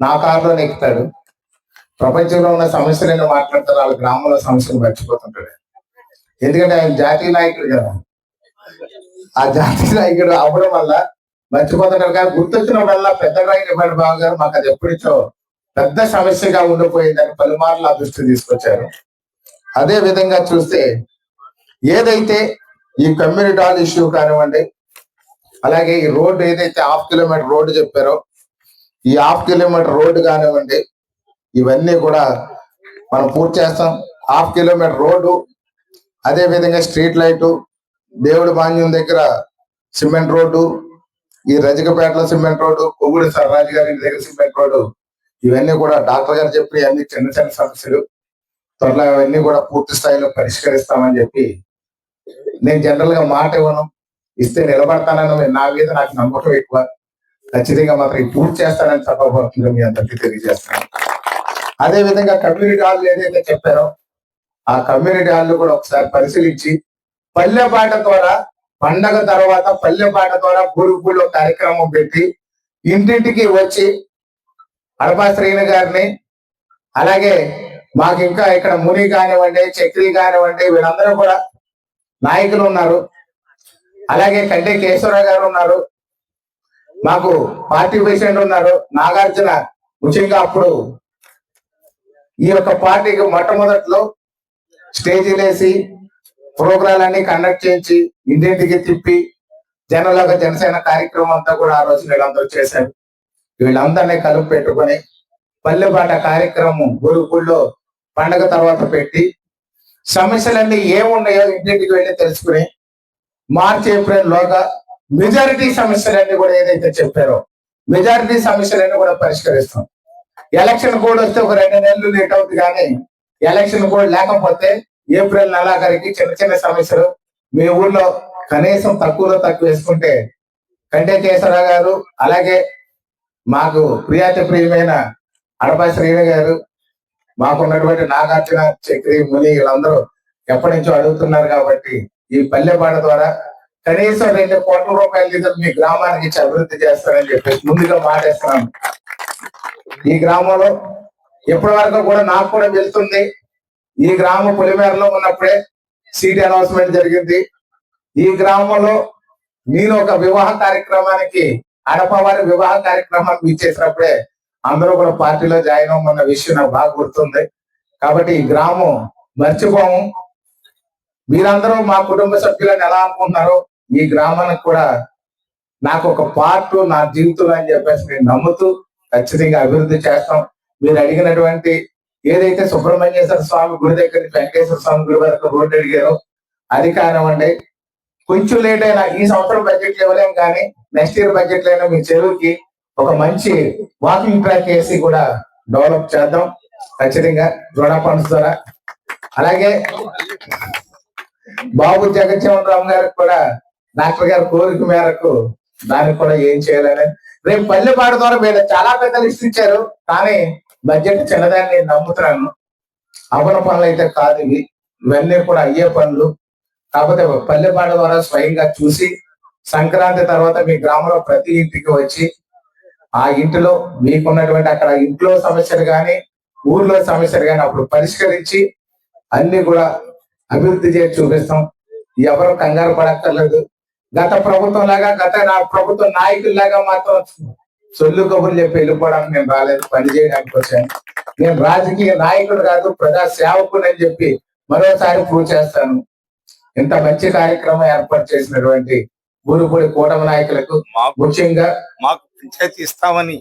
నా కారులో ఎక్కుతాడు. ప్రపంచంలో ఉన్న సమస్యలను మాట్లాడతారు వాళ్ళ గ్రామంలో సమస్యలు మర్చిపోతుంటాడు. ఎందుకంటే ఆయన జాతీయ నాయకుడు కదా. ఆ జాతీయ నాయకుడు అవ్వడం వల్ల మర్చిపోతుంటారు కానీ గుర్తొచ్చినప్పుడల్లా పెద్ద రాయిన బాబు గారు. మాకు అది ఎప్పుడిచ్చో పెద్ద సమస్యగా ఉండిపోయిందని పలుమార్లు ఆ దృష్టి తీసుకొచ్చారు. అదే విధంగా చూస్తే ఏదైతే ఈ కమ్యూనిటీ హాల్ ఇష్యూ కానివ్వండి అలాగే ఈ రోడ్డు ఏదైతే హాఫ్ కిలోమీటర్ రోడ్డు చెప్పారో ఈ హాఫ్ కిలోమీటర్ రోడ్డు కానివ్వండి ఇవన్నీ కూడా మనం పూర్తి చేస్తాం. హాఫ్ కిలోమీటర్ రోడ్డు అదే విధంగా స్ట్రీట్ లైటు దేవుడి మాన్యం దగ్గర సిమెంట్ రోడ్డు ఈ రజకపేటలో సిమెంట్ రోడ్డు కొవ్వుడి సర్రాజు గారి దగ్గర సిమెంట్ రోడ్డు ఇవన్నీ కూడా డాక్టర్ గారు చెప్పిన అన్ని చిన్న చిన్న సమస్యలు త్వరలో అవన్నీ కూడా పూర్తి స్థాయిలో పరిష్కరిస్తామని చెప్పి నేను జనరల్గా మాట ఇవ్వను. ఇస్తే నిలబడతానని నా మీద నాకు నమ్మకం ఎక్కువ. ఖచ్చితంగా మాత్రం పూర్తి చేస్తానని సభాభక్తులు మీ అందరికీ తెలియజేస్తాను. అదే విధంగా కమ్యూనిటీ హాల్ ఏదైతే చెప్పారో ఆ కమ్యూనిటీ హాల్ కూడా ఒకసారి పరిశీలించి పల్లె పాట ద్వారా పండగ తర్వాత పల్లె పాట ద్వారా గురుకుల్లో కార్యక్రమం పెట్టి ఇంటింటికి వచ్చి అడపా శ్రీను గారిని అలాగే మాకు ఇంకా ఇక్కడ ముని కానివ్వండి చక్రి కానివ్వండి వీళ్ళందరూ కూడా నాయకులు ఉన్నారు. అలాగే కంటే కేశవరావు గారు ఉన్నారు. మాకు పార్టీ ప్రెసిడెంట్ ఉన్నారు నాగార్జున. ముఖ్యంగా అప్పుడు ఈ యొక్క పార్టీకి మొట్టమొదట్లో స్టేజీలు వేసి ప్రోగ్రాలన్నీ కండక్ట్ చేయించి ఇంటింటికి తిప్పి జనలాగా జనసేన కార్యక్రమం అంతా కూడా ఆ రోజు వీళ్ళందరూ చేశారు. వీళ్ళందరినీ కలుపు పెట్టుకొని పల్లెపాట కార్యక్రమం గురుకుల్లో పండగ తర్వాత పెట్టి సమస్యలన్నీ ఏమున్నాయో ఇంటింటికి వెళ్ళి తెలుసుకుని మార్చి ఏప్రిల్ లోగా మెజారిటీ సమస్యలన్నీ కూడా ఏదైతే చెప్పారో మెజారిటీ సమస్యలన్నీ కూడా పరిష్కరిస్తాం. ఎలక్షన్ కోడ్ వస్తే ఒక రెండు నెలలు లేట్ అవుతుంది కానీ ఎలక్షన్ కోడ్ లేకపోతే ఏప్రిల్ నెలాఖరికి చిన్న చిన్న సమస్యలు. మీ ఊర్లో కనీసం తక్కువలో తక్కువ వేసుకుంటే కంటే కేశవరావు గారు అలాగే మాకు ప్రియాతి ప్రియమైన అడపా శ్రీను గారు మాకు ఉన్నటువంటి నాగార్జున చక్రి ముని వీళ్ళందరూ ఎప్పటి నుంచో అడుగుతున్నారు కాబట్టి ఈ పల్లెపాట ద్వారా కనీసం రెండు కోట్ల రూపాయల నిధులు మీ గ్రామానికి ఇచ్చి అభివృద్ధి చేస్తారని చెప్పేసి ముందుగా మాటేస్తున్నాను ఈ గ్రామంలో ఇప్పటి వరకు కూడా నాకు కూడా వెళ్తుంది. ఈ గ్రామ పులిమేరలో ఉన్నప్పుడే సీట్ అనౌన్స్మెంట్ జరిగింది. ఈ గ్రామంలో నేను ఒక వివాహ కార్యక్రమానికి అడపవారి వివాహ కార్యక్రమానికి ఇచ్చేసినప్పుడే అందరూ కూడా పార్టీలో జాయిన్ అవ్వమన్న విషయం నాకు బాగా గుర్తుంది. కాబట్టి ఈ గ్రామం మర్చిపోము. మీరందరూ మా కుటుంబ సభ్యులను ఎలా అనుకుంటున్నారో ఈ గ్రామానికి కూడా నాకు ఒక పార్ట్ నా జీవితం అని చెప్పేసి నేను నమ్ముతూ ఖచ్చితంగా అభివృద్ధి చేస్తాం. మీరు అడిగినటువంటి ఏదైతే సుబ్రహ్మణ్యేశ్వర స్వామి గుడి దగ్గర నుంచి వెంకటేశ్వర స్వామి గుడి వరకు రోడ్డు అడిగారో అది కానివ్వండి. కొంచెం లేట్ అయినా ఈ సంవత్సరం బడ్జెట్ ఇవ్వలేం కానీ నెక్స్ట్ ఇయర్ బడ్జెట్ అయినా మీ చెరువుకి ఒక మంచి వాకింగ్ ట్రాక్ వేసి కూడా డెవలప్ చేద్దాం. ఖచ్చితంగా రుణ ఫండ్స్ ద్వారా. అలాగే బాబు జగజ్జీవన్ రామ్ గారికి కూడా డాక్టర్ గారి కోరిక మేరకు దానికి కూడా ఏం చేయాలని రేపు పల్లెపాడు ద్వారా మీరు చాలా పెద్ద లిస్ట్ ఇచ్చారు కానీ బడ్జెట్ చిన్నదాన్ని నేను నమ్ముతున్నాను. అవన పనులు అయితే కాదు ఇవి. ఇవన్నీ కూడా అయ్యే పనులు. కాకపోతే పల్లెపాట ద్వారా స్వయంగా చూసి సంక్రాంతి తర్వాత మీ గ్రామంలో ప్రతి ఇంటికి వచ్చి ఆ ఇంటిలో మీకున్నటువంటి అక్కడ ఇంట్లో సమస్యలు కానీ ఊర్లో సమస్యలు కానీ అప్పుడు పరిష్కరించి అన్ని కూడా అభివృద్ధి చేసి చూపిస్తాం. ఎవరు కంగారు పడక్కర్లేదు. గత ప్రభుత్వం లాగా గత నా ప్రభుత్వ నాయకుల్లాగా మాత్రం సొల్లు కబుర్లు చెప్పి వెళ్ళిపోవడానికి నేను రాలేదు పని చేయడానికి వచ్చాను. నేను రాజకీయ నాయకుడు కాదు ప్రజా సేవకుడు అని చెప్పి మరోసారి ప్రూవ్ చేస్తాను. ఇంత మంచి కార్యక్రమం ఏర్పాటు చేసినటువంటి గురుపూడి కూటమి నాయకులకు మాకు ముఖ్యంగా మాకు పంచాయతీ ఇస్తామని